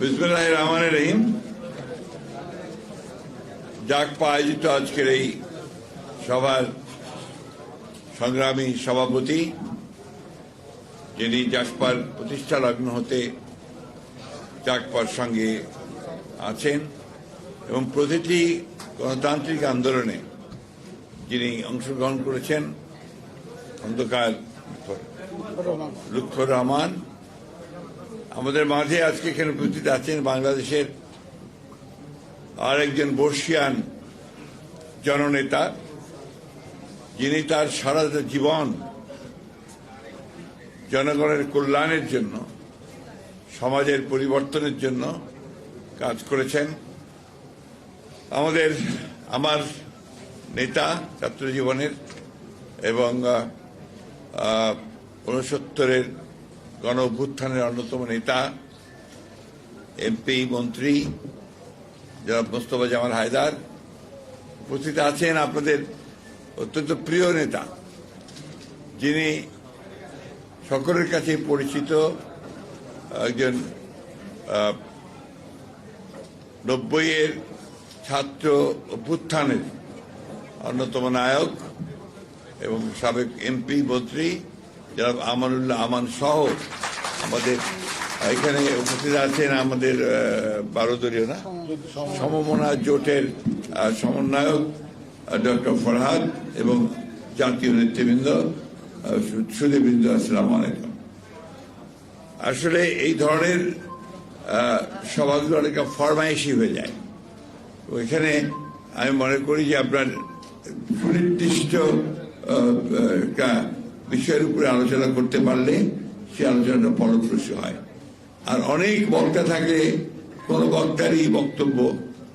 বিসমুল্লাহ রহমান রহিম। ডাকপা আয়োজিত আজকের এই সভার সংগ্রামী সভাপতি, যিনি জাসপার প্রতিষ্ঠা লগ্ন হতে জাকপার সঙ্গে আছেন এবং প্রতিটি গণতান্ত্রিক আন্দোলনে যিনি অংশগ্রহণ করেছেন, অন্ধকার লুৎফর রহমান। আমাদের মাঝে আজকে এখানে উপস্থিত আছেন বাংলাদেশের আর একজন বর্ষিয়ান জননেতা, যিনি তার সারা জীবন জনগণের কল্যাণের জন্য, সমাজের পরিবর্তনের জন্য কাজ করেছেন। আমাদের, আমার নেতা ছাত্র জীবনের এবং উনসত্তরের গণ অভ্যুত্থানের অন্যতম নেতা, এমপি, মন্ত্রী, জনাব মোস্তফা জামাল হায়দার উপস্থিত আছেন আপনাদের অত্যন্ত প্রিয় নেতা, যিনি সকলের কাছে পরিচিত, একজন নব্বইয়ের ছাত্র অভ্যুত্থানের অন্যতম নায়ক এবং সাবেক এমপি, মন্ত্রী যারা আমানুল্লাহ আমান সহ আমাদের এখানে উপস্থিত আছেন আমাদের আহ, বারো দলীয় না? সমমনা জোটের সমন্বয়ক ডক্টর ফরহাদ এবং জাতীয় নেতৃবৃন্দ আহ, সু- সুধীবৃন্দ আসসালাম আলাইকুম। আসলে এই ধরনের সভাগুলো অনেক ফরমাইশি হয়ে যায়। ওইখানে আমি মনে করি যে আপনার সুনির্দিষ্ট বিষয়ের উপরে আলোচনা করতে পারলে সে আলোচনাটা ফলপ্রসূ হয় আর অনেক বক্তা থাকলে কোনো বক্তারই বক্তব্য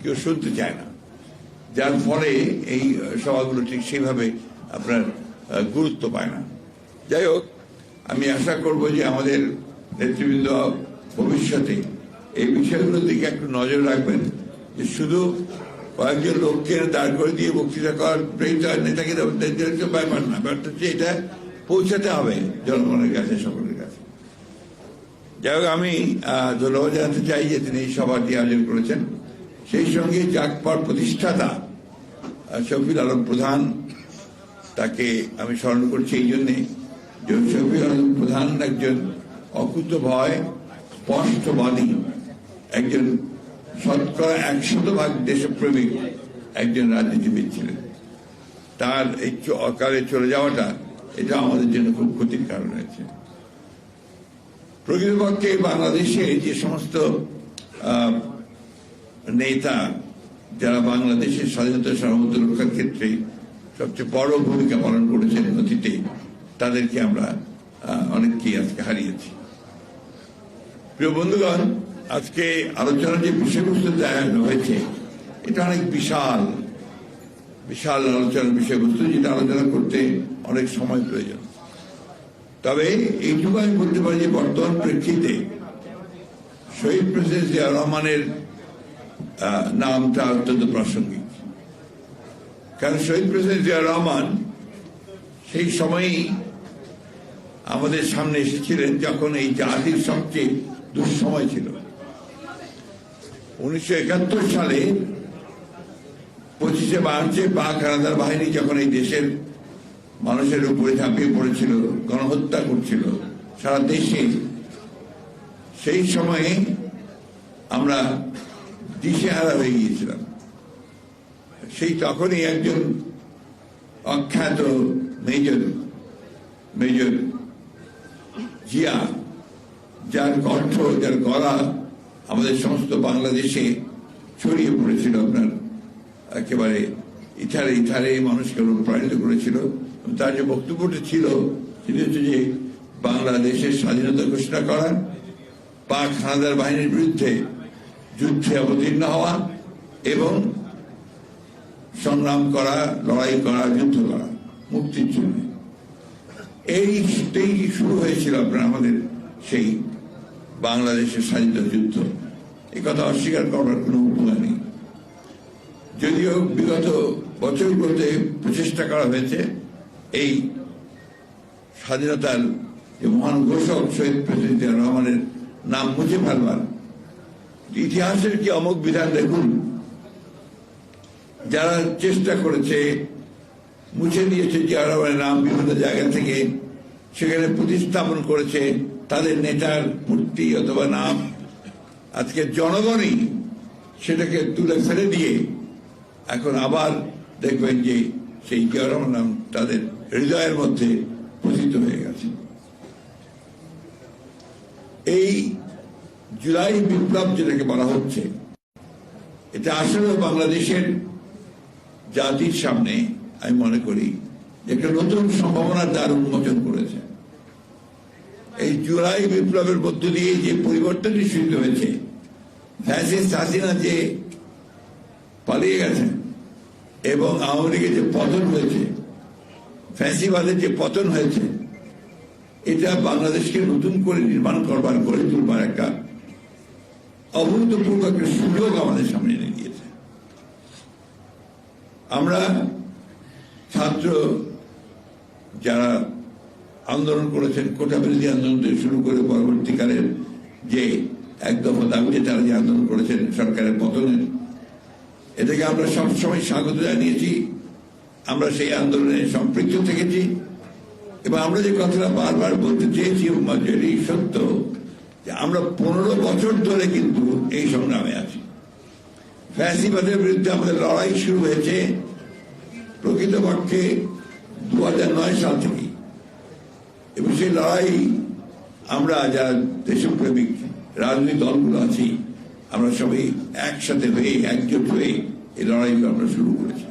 কেউ শুনতে চায় না যার ফলে এই সভাগুলো ঠিক সেইভাবে আপনার গুরুত্ব পায় না যাই হোক আমি আশা করব যে আমাদের নেতৃবৃন্দ ভবিষ্যতে এই বিষয়গুলোর দিকে একটু নজর রাখবেন যে শুধু কয়েকজন লোককে দাঁড় করে দিয়ে বক্তৃতা করার প্রেরিত নেতাকে ব্যাপার না ব্যাপারটা হচ্ছে এটা পৌঁছাতে হবে জনগণের কাছে, সকলের কাছে। যাই হোক, আমি ধন্যবাদ জানাতে চাই যে তিনি এই সভাটি আয়োজন করেছেন। সেই সঙ্গে জাকপার প্রতিষ্ঠাতা শফিল আলম প্রধান, তাকে আমি স্মরণ করছি এই জন্যে। যে শফিল আলম প্রধান একজন অকুত ভয়, স্পষ্টবাদী, একজন শতকরা একশত ভাগ দেশপ্রেমিক একজন রাজনীতিবিদ ছিলেন। তার এই অকালে চলে যাওয়াটা এটা আমাদের জন্য খুব ক্ষতির কারণ হয়েছে। প্রকৃতপক্ষে বাংলাদেশে যে সমস্ত নেতা যারা বাংলাদেশের স্বাধীনতা সার্বভৌমত্ব রক্ষার ক্ষেত্রে সবচেয়ে বড় ভূমিকা পালন করেছেন অতীতে তাদেরকে আমরা অনেককেই আজকে হারিয়েছি। প্রিয় বন্ধুগণ, আজকে আলোচনার যে বিষয়বস্তু হয়েছে, এটা অনেক বিশাল বিশাল আলোচনার বিষয়বস্তু যেটা আলোচনা করতে অনেক সময় প্রয়োজন। তবে এইটুকু আমি বলতে পারি যে বর্তমান প্রেক্ষিতে শহীদ প্রেসিডেন্ট জিয়া রহমানের নামটা অত্যন্ত প্রাসঙ্গিক। কারণ শহীদ প্রেসিডেন্ট জিয়া রহমান সেই সময়ই আমাদের সামনে এসেছিলেন যখন এই জাতির সবচেয়ে দুঃসময় ছিল। উনিশশো একাত্তর সালে পঁচিশে মার্চে পাক হানাদার বাহিনী যখন এই দেশের মানুষের উপরে ঝাঁপিয়ে পড়েছিল, গণহত্যা করছিল, সারা দেশে, সেই সময়ে আমরা দিশেহারা হয়ে গিয়েছিলাম। সেই তখনই একজন অখ্যাত মেজর মেজর জিয়া, যার কণ্ঠ, যার গলা আমাদের সমস্ত বাংলাদেশে ছড়িয়ে পড়েছিল আপনার একেবারে ইথারে ইথারে মানুষকে অনুপ্রাণিত করেছিল। তার যে বক্তব্যটি ছিল, সেটি হচ্ছে যে বাংলাদেশের স্বাধীনতা ঘোষণা করা পাক হানাদার বাহিনীর বিরুদ্ধে যুদ্ধে অবতীর্ণ হওয়া এবং সংগ্রাম করা, লড়াই করা, যুদ্ধ করা, মুক্তির জন্য। এই এই শুরু হয়েছিল আপনার আমাদের সেই বাংলাদেশের স্বাধীনতা যুদ্ধ। এই কথা অস্বীকার করার কোনো উপায় নেই। যদিও বিগত বছরগুলোতে প্রচেষ্টা করা হয়েছে এই স্বাধীনতার যে মহান ঘোষক শহীদ প্রেসিডেন্ট রহমানের নাম মুছে ফেলবার, ইতিহাসের কি অমুক বিধান দেখুন, যারা চেষ্টা করেছে মুছে দিয়েছে জিয়ারহমানের নাম বিভিন্ন জায়গা থেকে, সেখানে প্রতিস্থাপন করেছে তাদের নেতার মূর্তি অথবা নাম, আজকে জনগণই সেটাকে তুলে ফেলে দিয়ে এখন আবার দেখবেন যে সেই জিয়ারহমান নাম তাদের হৃদয়ের মধ্যে পতিত হয়ে গেছে। এই জুলাই বিপ্লব যেটাকে বলা হচ্ছে, এটা আসলে বাংলাদেশের জাতির সামনে আমি মনে করি একটা নতুন সম্ভাবনার দ্বার উন্মোচন করেছে। এই জুলাই বিপ্লবের মধ্য দিয়ে যে পরিবর্তনটি শুরু হয়েছে, ফ্যাসিস্ট হাসিনা যে পালিয়ে গেছেন এবং আওয়ামী লীগের যে পতন হয়েছে, ফ্যাসিবাদের যে পতন হয়েছে, এটা বাংলাদেশকে নতুন করে নির্মাণ করবার, গড়ে তুলবার একটা অভূতপূর্ব একটা সুযোগ আমাদের সামনে এনে দিয়েছে। আমরা ছাত্র যারা আন্দোলন করেছেন, কোটা বিরোধী আন্দোলন থেকে শুরু করে পরবর্তীকালের যে একদম দাবিতে তারা যে আন্দোলন করেছেন, সরকারের পতনের এটাকে আমরা সবসময় স্বাগত জানিয়েছি। আমরা সেই আন্দোলনে সম্পৃক্ত থেকেছি। এবং আমরা যে কথাটা বারবার বলতে চেয়েছি এটি সত্য যে আমরা পনেরো বছর ধরে কিন্তু এই সংগ্রামে আছি। ফ্যাসিবাদের বিরুদ্ধে আমাদের লড়াই শুরু হয়েছে প্রকৃতপক্ষে দু হাজার নয় সাল থেকে। এবং সেই লড়াই আমরা যারা দেশপ্রেমিক রাজনৈতিক দলগুলো আছি আমরা সবাই একসাথে হয়ে, একজোট হয়ে এই লড়াই আমরা শুরু করেছি।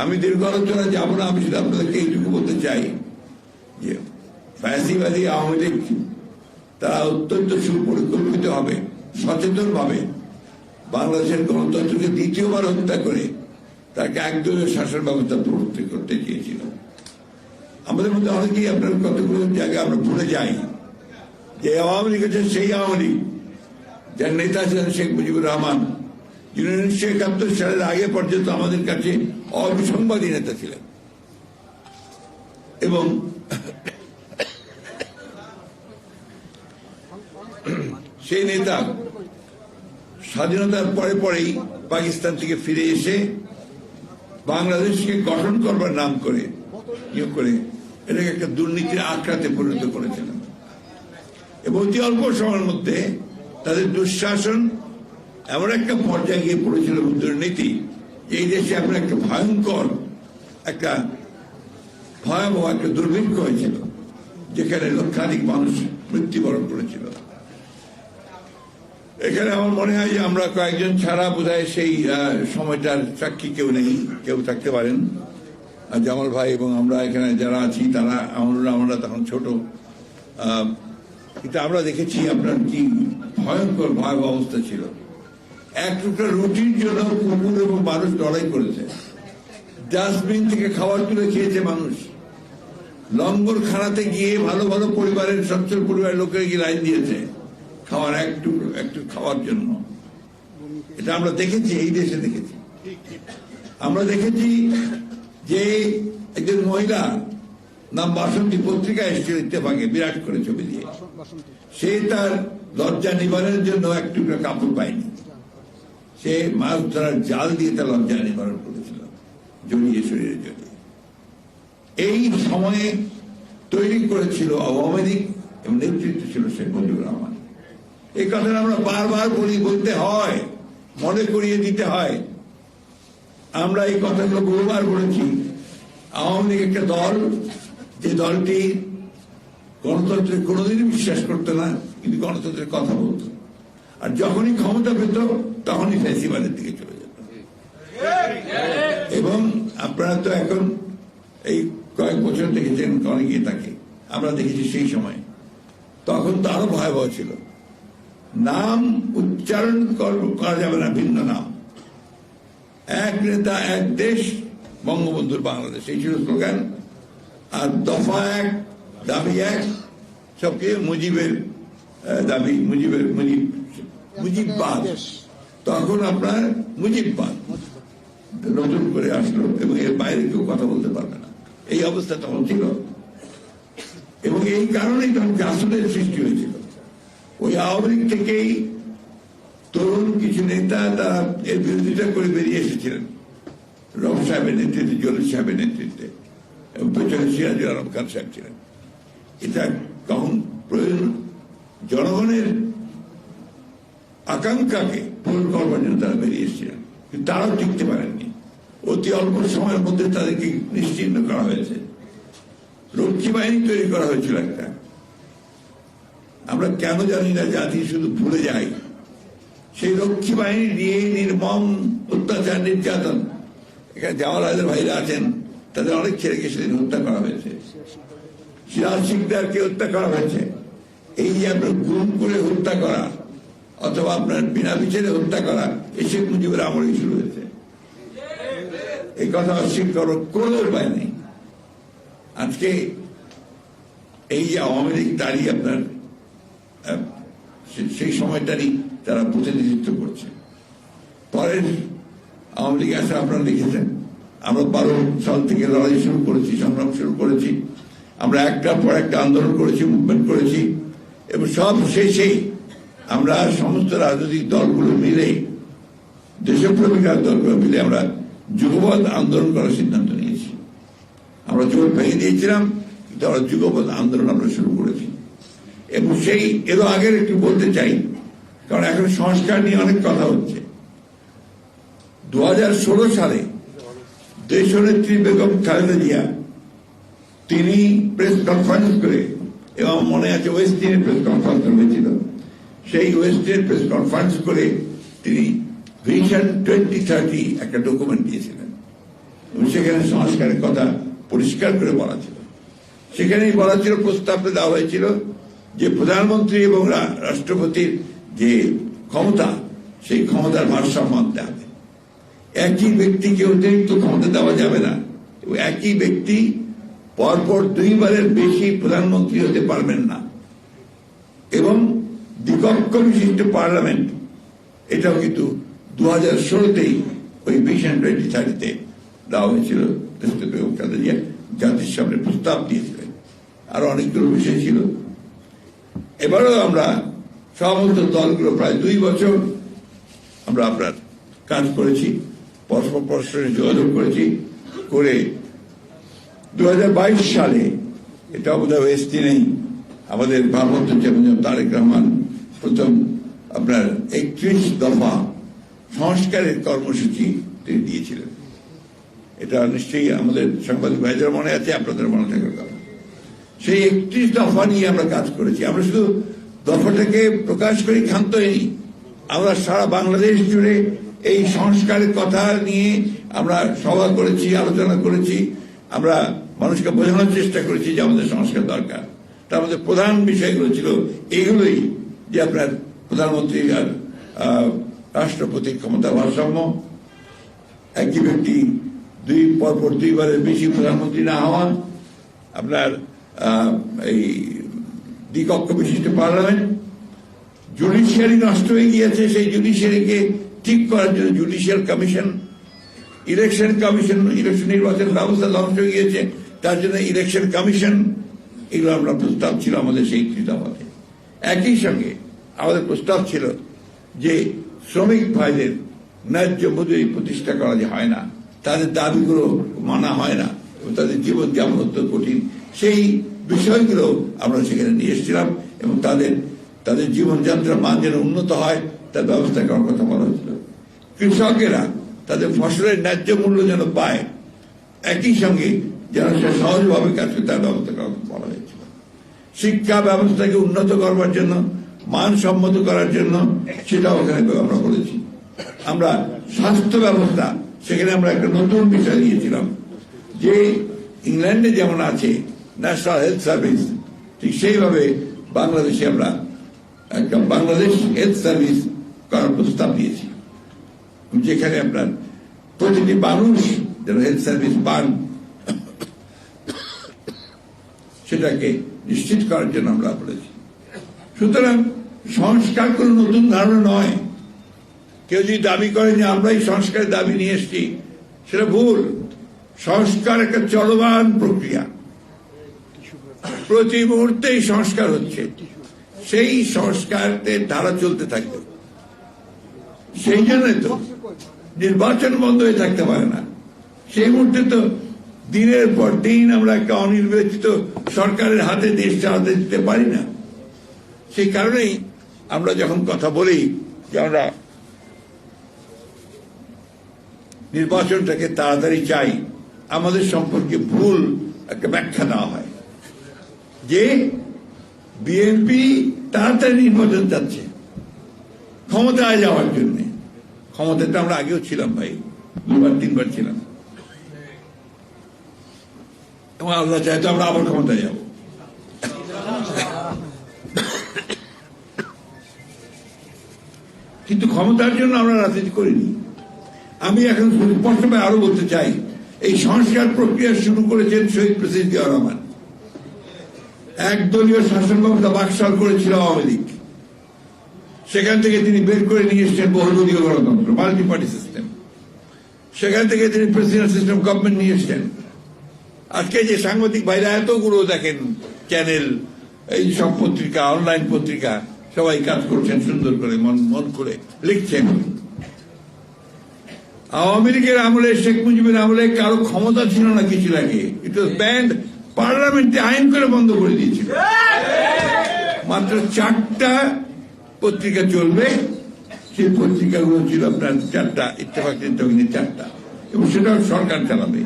আমি দীর্ঘ আলোচনা যাব না, আমি শুধু আপনাদেরকে এইটুকু বলতে চাই যে ফ্যাসিবাদী আওয়ামী লীগ তারা অত্যন্ত সুপরিকল্পিত হবে সচেতন ভাবে বাংলাদেশের গণতন্ত্রকে দ্বিতীয়বার হত্যা করে তাকে একদলীয় শাসন ব্যবস্থা প্রবর্তন করতে চেয়েছিল। আমাদের মধ্যে অনেকেই আপনার কতগুলো জায়গায় আমরা ভুলে যাই যে আওয়ামী লীগ সেই আওয়ামী লীগ। যার নেতা ছিলেন শেখ মুজিবুর রহমান। যিনি উনিশশো একাত্তর সালের আগে পর্যন্ত আমাদের কাছে অবিসংবাদী নেতা ছিলেন। এবং সেই নেতা স্বাধীনতার পরে পরেই পাকিস্তান থেকে ফিরে এসে বাংলাদেশকে গঠন করবার নাম করে নিয়োগ করে এটাকে একটা দুর্নীতির আখড়াতে পরিণত করেছিলেন। এবং অতি অল্প সময়ের মধ্যে তাদের দুঃশাসন এমন একটা পর্যায়ে গিয়ে পড়েছিল দুর্নীতি এই দেশে এখন একটা ভয়ঙ্কর, একটা ভয়াবহ, একটা দুর্ভিক্ষ হয়েছিল, যেখানে লক্ষাধিক মানুষ মৃত্যুবরণ করেছিল। এখানে আমার মনে হয় যে আমরা কয়েকজন ছাড়া বোধহয় সেই সময়টার সাক্ষী কেউ নেই, কেউ থাকতে পারেন। জামাল ভাই এবং আমরা এখানে যারা আছি, তারা আমরা আমরা তখন ছোট। কিন্তু আমরা দেখেছি আপনার কি ভয়ঙ্কর ভয়াবহ অবস্থা ছিল। এক টুকরা রুটির জন্য কুকুর এবং মানুষ লড়াই করেছে। ডাস্টবিন থেকে খাবার তুলে খেয়েছে মানুষ। লঙ্গর খানাতে গিয়ে ভালো ভালো পরিবারের সচ্ছল পরিবারের লোকের গিয়ে লাইন দিয়েছে। খাওয়ার একটু একটু খাওয়ার জন্য। এটা আমরা দেখেছি, এই দেশে দেখেছি। আমরা দেখেছি যে একজন মহিলা নাম বাসন্তী পত্রিকা এসেছিল ইত্তেফাকে, বিরাট করে ছবি দিয়ে। সে তার লজ্জা নিবারণের জন্য একটু কাপড় পায়নি। সে মাছ ধরার জাল দিয়ে তার লজ্জা নিবারণ করেছিল, জড়িয়ে শরীরে জড়িয়ে। এই সময়ে তৈরি করেছিল আওয়ামী লীগ এবং নেতৃত্ব ছিল শেখ মুজিবুর রহমান। এই কথাটা আমরা বারবার বলি, বলতে হয়, মনে করিয়ে দিতে হয়। আমরা এই কথাগুলো বহুবার বলেছি। আওয়ামী লীগ একটা দল, যে দলটি গণতন্ত্রে কোনোদিনই বিশ্বাস করতো না, কিন্তু গণতন্ত্রের কথা বলতো। আর যখনই ক্ষমতা পেত, তখনই ফ্যাসিবাদের দিকে চলে যেত। এবং আপনারা তো এখন এই কয়েক বছর দেখেছেন, অনেকে তাকে, আমরা দেখেছি সেই সময়। তখন তো আরও ভয়াবহ ছিল। নাম উচ্চারণ করা যাবে না, ভিন্ন নাম। এক নেতা, এক দেশ, বঙ্গবন্ধুর বাংলাদেশ, এই ছিল স্লোগান। আর দফা এক দাবি এক সবকে মুজিবের দাবি মুজিবের মুজিব মুজিববাদ। তখন আপনার মুজিববাদ। নতুন করে আসলো এবং এর বাইরে কেউ কথা বলতে পারবে না। এই অবস্থা তখন ছিল। এবং এই কারণেই তখন জাসুদের সৃষ্টি হয়েছিল। ওই আওয়ামী লীগ থেকেই তরুণ কিছু নেতা তারা এর বিরোধিতা করে বেরিয়ে এসেছিলেন। রব সাহেবের নেতৃত্বে জলিল সাহেবের নেতৃত্বে এবং পেছনে সিরাজুল আলম খান সাহেব ছিলেন। এটা কখন প্রয়োজন। জনগণের আকাঙ্ক্ষাকে পূরণ করবার জন্য তারা বেরিয়ে এসেছিলেন কিন্তু তারাও টিকতে পারেননি। অতি অল্প সময়ের মধ্যে তাদেরকে নিশ্চিহ্ন করা হয়েছে। রক্ষী বাহিনী তৈরি করা হয়েছিল একটা। আমরা কেন জানি না, জাতি শুধু ভুলে যাই সেই রক্ষী বাহিনী নিয়ে নির্মম অত্যাচার, নির্যাতন। এখানে জামালাদের ভাইরা আছেন, তাদের অনেক ছেলেকে সেদিন হত্যা করা হয়েছে। সিরাজ সিকদারকে হত্যা করা হয়েছে। এই যে আপনার গুম করে হত্যা করা, অথবা আপনার বিনা বিচারে হত্যা করা, এই শেখ মুজিবের আমলেই শুরু হয়েছে। এই কথা অস্বীকার করার কোনো উপায় নেই। আজকে এই যে আওয়ামী লীগ তারই আপনার সেই সময়টারই তারা প্রতিনিধিত্ব করছে। পরের আওয়ামী লীগ আসে আপনারা লিখেছেন আমরা বারো সাল থেকে লড়াই শুরু করেছি, সংগ্রাম শুরু করেছি। আমরা একটার পর একটা আন্দোলন করেছি মুভমেন্ট করেছি, এবং সব শেষেই আমরা সমস্ত রাজনৈতিক দলগুলো মিলে, দেশপ্রেমিক দলগুলো মিলে আমরা যুগপৎ আন্দোলন করার সিদ্ধান্ত নিয়েছি। আমরা জোট ভেঙে দিয়েছিলাম, কিন্তু আমরা যুগপৎ আন্দোলন আমরা শুরু করেছি। এবং সেই এরও আগের একটু বলতে চাই, কারণ এখন সংস্কার নিয়ে অনেক কথা হচ্ছে। দু হাজার ষোলো সালে দেশনেত্রী বেগম খালেদা জিয়া তিনি প্রেস কনফারেন্স করে এবং মনে আছে ওয়েস্ট ওয়েস্টিনের প্রেস কনফারেন্স হয়েছিল। সেই ওয়েস্ট ওয়েস্টের প্রেস কনফারেন্স করে তিনি ভিশন টোয়েন্টি থার্টি একটা ডকুমেন্ট দিয়েছিলেন। সেখানে সংস্কারের কথা পরিষ্কার করে বলা ছিল। সেখানেই বলা ছিল প্রস্তাবটা দেওয়া হয়েছিল যে প্রধানমন্ত্রী এবং রাষ্ট্রপতির যে ক্ষমতা, সেই ক্ষমতার ভারসাম্য আনতে হবে। একই ব্যক্তিকে অতিরিক্ত ক্ষমতা দেওয়া যাবে না। একই ব্যক্তি পরপর দুইবারের বেশি প্রধানমন্ত্রী হতে পারবেন না। এবং দ্বিকক্ষ বিশিষ্ট পার্লামেন্ট, এটাও কিন্তু দু হাজার ষোলোতেই ওই ভিশন টোয়েন্টি থার্টিতে দেওয়া হয়েছিল। জাতির সামনে প্রস্তাব দিয়েছিলেন। আরও অনেকগুলো বিষয় ছিল। এবারেও আমরা সমস্ত দলগুলো প্রায় দুই বছর আমরা আপনার কাজ করেছি, পরস্পর পরস্পরের যোগাযোগ করেছি, করে দু সালে, এটা বোধহয় এসটি নেই আমাদের ভারপ্রাপ্ত চেয়ারম্যান তারেক রহমান প্রথম আপনার একত্রিশ দফা সংস্কারের কর্মসূচি তিনি দিয়েছিলেন। এটা নিশ্চয়ই আমাদের সাংবাদিক ভাইদের মনে আছে, আপনাদের মনে থাকার কথা। সেই একত্রিশ দফা নিয়ে আমরা কাজ করেছি। আমরা শুধু দফাটাকে প্রকাশ করি, ক্ষান্ত হয়নি আমরা সারা বাংলাদেশ জুড়ে এই সংস্কারের কথা নিয়ে আমরা সভা করেছি, আলোচনা করেছি। আমরা মানুষকে বোঝানোর চেষ্টা করেছি যে আমাদের সংস্কার দরকার। তার মধ্যে প্রধান বিষয়গুলো ছিল এইগুলোই যে আপনার প্রধানমন্ত্রী আর রাষ্ট্রপতির ক্ষমতা ভারসাম্য, একই ব্যক্তি দুই, পরপর দুইবারের বেশি প্রধানমন্ত্রী না হওয়া, আপনার এই দ্বিকক্ষ বিশিষ্ট পার্লামেন্ট, জুডিশিয়ারি নষ্ট হয়ে গিয়েছে, সেই জুডিশিয়ারিকে ঠিক করার জন্য judicial commission election commission, election নির্বাচন ব্যবস্থা ধ্বংস হয়ে গিয়েছে। তার জন্য ইলেকশন কমিশন, এগুলো আমরা প্রস্তাব ছিল আমাদের সেই কৃতাপথে একই সঙ্গে আমাদের প্রস্তাব ছিল যে শ্রমিক ভাইদের ন্যায্য মজুরি প্রতিষ্ঠা করা হয় না, তাদের দাবিগুলো মানা হয় না এবং তাদের জীবন যেমন অত্যন্ত কঠিন, সেই বিষয়গুলো আমরা সেখানে নিয়ে এসেছিলাম এবং তাদের তাদের জীবনযাত্রার মান যেন উন্নত হয়, তার ব্যবস্থা করার কথা বলা হয়েছিল। কৃষকেরা তাদের ফসলের ন্যায্য মূল্য যেন পায়, একই সঙ্গে যেন সে সহজভাবে কাজ করে তার ব্যবস্থা বলা হয়েছিল শিক্ষা ব্যবস্থাকে উন্নত করবার জন্য, মানসম্মত করার জন্য সেটাও ওখানে আমরা করেছি আমরা স্বাস্থ্য ব্যবস্থা, সেখানে আমরা একটা নতুন বিষয় দিয়েছিলাম। যে ইংল্যান্ডে যেমন আছে ন্যাশনাল হেলথ সার্ভিস ঠিক সেইভাবে বাংলাদেশে আমরা একটা বাংলাদেশ হেলথ সার্ভিস করার প্রস্তাব দিয়েছি। যেখানে আপনার প্রতিটি মানুষ যেন হেলথ সার্ভিস পান, সেটাকে নিশ্চিত করার জন্য আমরা বলেছি। সুতরাং সংস্কার কোনো নতুন ধারণা নয়। কেউ যদি দাবি করে যে আমরা এই সংস্কারের দাবি নিয়ে এসেছি, সেটা ভুল। সংস্কার একটা চলমান প্রক্রিয়া। প্রতি মুহূর্তেই সংস্কার হচ্ছে। সেই সংস্কারের ধারা চলতে থাকবে। সেই জন্যই তো নির্বাচন বন্ধ হয়ে থাকতে পারে না। সেই মুহূর্তে তো দিনের পর দিন আমরা একটা অনির্বাচিত সরকারের হাতে দেশ চালাতে দিতে পারি না। সেই কারণেই আমরা যখন কথা বলি যে আমরা নির্বাচনটাকে তাড়াতাড়ি চাই, আমাদের সম্পর্কে ভুল একটা ব্যাখ্যা দেওয়া হয়। যে বিএনপি তাড়াতাড়ি নির্বাচন চাচ্ছে, ক্ষমতায় যাওয়ার জন্য। ক্ষমতায় তো আমরা আগেও ছিলাম ভাই, দুবার, তিনবার ছিলাম। এবং আল্লাহ চাই তো আমরা আবার ক্ষমতায় যাব। কিন্তু ক্ষমতার জন্য আমরা রাজনীতি করিনি। আমি এখন স্পষ্টভাবে আরও বলতে চাই, এই সংস্কার প্রক্রিয়া শুরু করেছেন শহীদ প্রেসিডেন্ট রহমান। একদলীয় শাসন ব্যবস্থা বাকশাল করেছিল আওয়ামী লীগ। সেখান থেকে তিনি বের করে নিয়ে এসছেন বহুদলীয় গণতন্ত্র মাল্টি পার্টি সিস্টেম সেখান থেকে তিনি প্রেসিডেন্ট সিস্টেম গভর্নমেন্ট নিয়ে এসছেন। আজকে যে সাংবাদিক ভাইরা এতগুলো দেখেন চ্যানেল এই সব পত্রিকা অনলাইন পত্রিকা, সবাই কাজ করছেন সুন্দর করে, মন মন করে লিখছেন। আওয়ামী লীগের আমলে, শেখ মুজিবের আমলে কারও ক্ষমতা ছিল না কিছু লাগে। ইট ওয়াজ ব্যান্ড পার্লামেন্টে আইন করে বন্ধ করে দিয়েছিল। মাত্র চারটা পত্রিকা চলবে, সেই পত্রিকাগুলো ছিল আপনার চারটা ইত্তেফাক চিন্তাবিনী চারটা, এবং সেটাও সরকার চালাবে।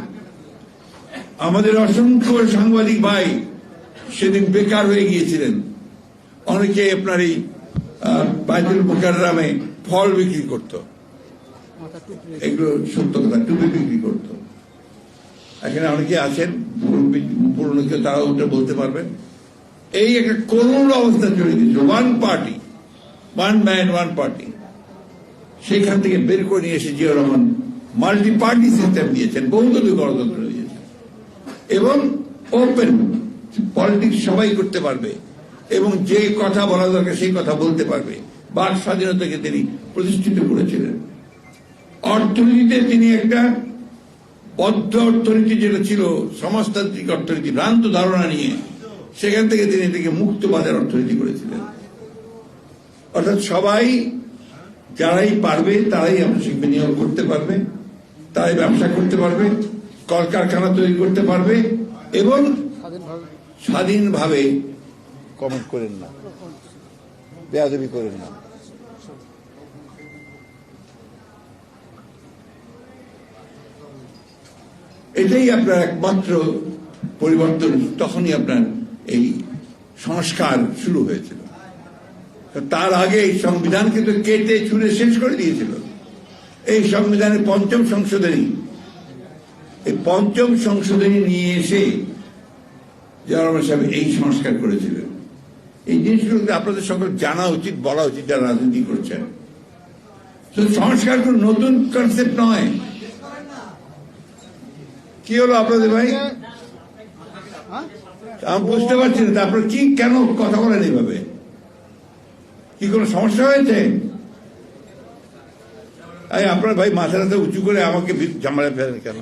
আমাদের অসংখ্য সাংবাদিক ভাই সেদিন বেকার হয়ে গিয়েছিলেন। অনেকে আপনার এই বাইতুল মোকাররামে ফল বিক্রি করতো। এগুলো সত্য কথা, টুপি বিক্রি করতো। এখানে অনেকে আছেন পুরনো কেউ তারা ওটা বলতে পারবেন। এই একটা করুণ অবস্থা চলে গেছে one party one man one party সেখান থেকে বের করে নিয়ে এসে Zia Rahman multi party system দিয়েছেন, বহুদলীয় গণতন্ত্র দিয়েছেন। এবং ওপেন পলিটিক্স সবাই করতে পারবে এবং যে কথা বলা দরকার সেই কথা বলতে পারবে। বাক স্বাধীনতাকে তিনি প্রতিষ্ঠিত করেছিলেন। অর্থনীতিতে তিনি একটা বদ্ধ অর্থনীতি যেটা ছিল, সমাজতান্ত্রিক অর্থনীতি, ভ্রান্ত ধারণা নিয়ে সেখান থেকে তিনি এটাকে মুক্ত বাজার অর্থনীতি করেছিলেন। অর্থাৎ সবাই যারাই পারবে তারাই আমরা বিনিয়োগ করতে পারবে তারাই ব্যবসা করতে পারবে কলকারখানা তৈরি করতে পারবে এবং স্বাধীনভাবে কমেন্ট করেন না। বেয়াদবি করেন না। এটাই আপনার একমাত্র পরিবর্তন। তখনই আপনার এই সংস্কার শুরু হয়েছিল। তার আগে এই সংবিধানকে তো কেটে ছুঁড়ে শেষ করে দিয়েছিল। এই সংবিধানের পঞ্চম সংশোধনী। এই পঞ্চম সংশোধনী নিয়ে এসে জওয়ারমান সাহেব এই সংস্কার করেছিলেন। এই জিনিসগুলো কিন্তু আপনাদের সকল জানা উচিত বলা উচিত যারা রাজনীতি করছেন। শুধু সংস্কার কোনো নতুন কনসেপ্ট নয়। কি হলো আপনাদের ভাই? আমি বুঝতে পারছি না তারপর কি কেন কথা বলেন এইভাবে? কি কোনো সমস্যা হয়েছে? এই আপনার ভাই মাথাটা উঁচু করে আমাকে ঝামেলায় ফেলেন কেন?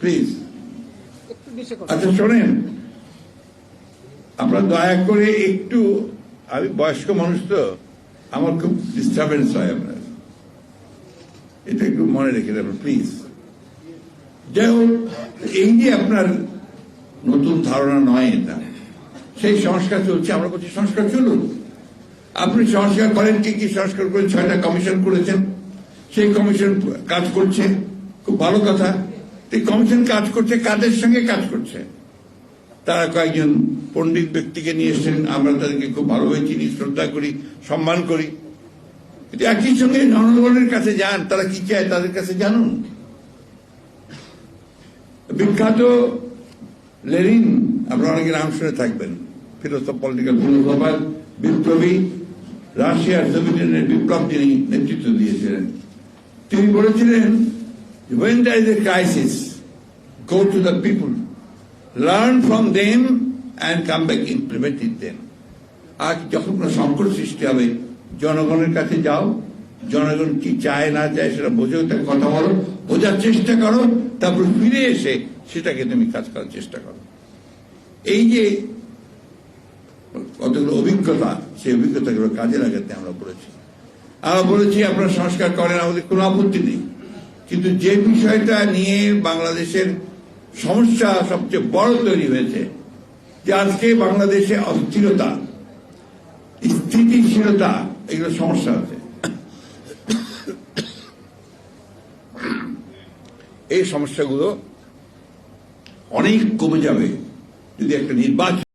প্লিজ আচ্ছা শোনেন। আপনারা দয়া করে একটু, আমি বয়স্ক মানুষ তো, আমার খুব ডিস্টারবেন্স হয় আপনার। এটা একটু মনে রেখে দেবেন প্লিজ যাই হোক, এই যে আপনার নতুন ধারণা নয় এটা। সেই সংস্কার চলছে, আমরা বলছি সংস্কার চলুন। আপনি সংস্কার করেন, কি কি সংস্কার করে ছয়টা কমিশন করেছেন? সেই কমিশন কাজ করছে, খুব ভালো কথা। এই কমিশন কাজ করছে, কাদের সঙ্গে কাজ করছে? তারা কয়েকজন পণ্ডিত ব্যক্তিকে নিয়ে এসেছেন, আমরা তাদেরকে খুব ভালোভাবে চিনি, শ্রদ্ধা করি, সম্মান করি। কিন্তু একই সঙ্গে জনগণের কাছে যান, তারা কি চায় তাদের কাছে জানুন। বিখ্যাত লেনিন, আপনারা অনেকে নাম শুনে থাকবেন। বিপ্লবী রাশিয়ার ইউনিয়নের বিপ্লব যিনি নেতৃত্ব দিয়েছিলেন, তিনি বলেছিলেন, when there is a crisis, go to the people, learn from them and come back implement it then আর যখন কোনো সংকট সৃষ্টি হবে, জনগণের কাছে যাও, জনগণ কি চায় না চায় সেটা বোঝো, তাকে কথা বলো, বোঝার চেষ্টা করো, তারপর ফিরে এসে সেটাকে তুমি কাজ করার চেষ্টা করো। এই যে কতগুলো অভিজ্ঞতা, সেই অভিজ্ঞতাগুলো কাজে লাগাতে আমরা বলেছি। আমরা বলেছি, আপনারা সংস্কার করেন, আমাদের কোনো আপত্তি নেই। কিন্তু যে বিষয়টা নিয়ে বাংলাদেশের সমস্যা সবচেয়ে বড় তৈরি হয়েছে, যে আজকে বাংলাদেশে অস্থিরতা, স্থিতিশীলতা, এগুলো সমস্যা আছে এই সমস্যাগুলো অনেক কমে যাবে যদি একটা নির্বাচন